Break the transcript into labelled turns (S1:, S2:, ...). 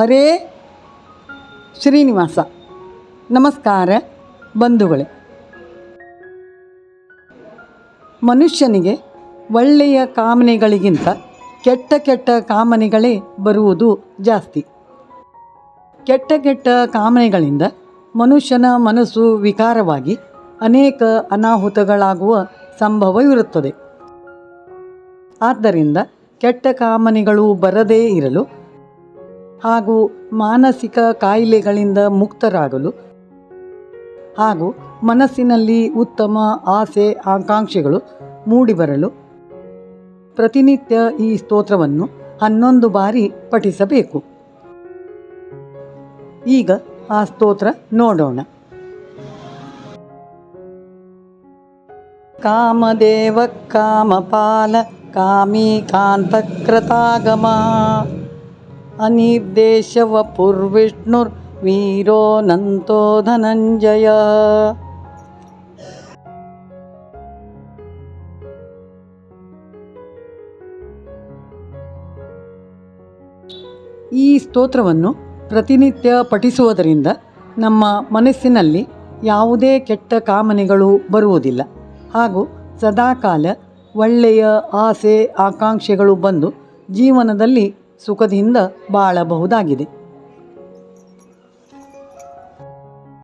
S1: ಹರೇ ಶ್ರೀನಿವಾಸ. ನಮಸ್ಕಾರ ಬಂಧುಗಳೇ. ಮನುಷ್ಯನಿಗೆ ಒಳ್ಳೆಯ ಕಾಮನೆಗಳಿಗಿಂತ ಕೆಟ್ಟ ಕೆಟ್ಟ ಕಾಮನೆಗಳೇ ಬರುವುದು ಜಾಸ್ತಿ. ಕೆಟ್ಟ ಕೆಟ್ಟ ಕಾಮನೆಗಳಿಂದ ಮನುಷ್ಯನ ಮನಸ್ಸು ವಿಕಾರವಾಗಿ ಅನೇಕ ಅನಾಹುತಗಳಾಗುವ ಸಂಭವ ಇರುತ್ತದೆ. ಆದ್ದರಿಂದ ಕೆಟ್ಟ ಕಾಮನೆಗಳು ಬರದೇ ಇರಲು ಹಾಗೂ ಮಾನಸಿಕ ಕಾಯಿಲೆಗಳಿಂದ ಮುಕ್ತರಾಗಲು ಹಾಗೂ ಮನಸ್ಸಿನಲ್ಲಿ ಉತ್ತಮ ಆಸೆ ಆಕಾಂಕ್ಷೆಗಳು ಮೂಡಿಬರಲು ಪ್ರತಿನಿತ್ಯ ಈ ಸ್ತೋತ್ರವನ್ನು ಹನ್ನೊಂದು ಬಾರಿ ಪಠಿಸಬೇಕು. ಈಗ ಆ ಸ್ತೋತ್ರ ನೋಡೋಣ. ಕಾಮದೇವ ಕಾಮಪಾಲ ಕಾಮಿ ಕಾಂತಕ್ರತಾಗಮ ಅನಿರ್ದೇಶವ ಪುರ್ವಿಷ್ಣುರ್ ವೀರೋ ನಂತೋ ಧನಂಜಯ. ಈ ಸ್ತೋತ್ರವನ್ನು ಪ್ರತಿನಿತ್ಯ ಪಠಿಸುವುದರಿಂದ ನಮ್ಮ ಮನಸ್ಸಿನಲ್ಲಿ ಯಾವುದೇ ಕೆಟ್ಟ ಕಾಮನೆಗಳು ಬರುವುದಿಲ್ಲ. ಹಾಗೂ ಸದಾಕಾಲ ಒಳ್ಳೆಯ ಆಸೆ, ಆಕಾಂಕ್ಷೆಗಳು ಬಂದು ಜೀವನದಲ್ಲಿ ಸುಖದಿಂದ ಬಾಳಬಹುದಾಗಿದೆ.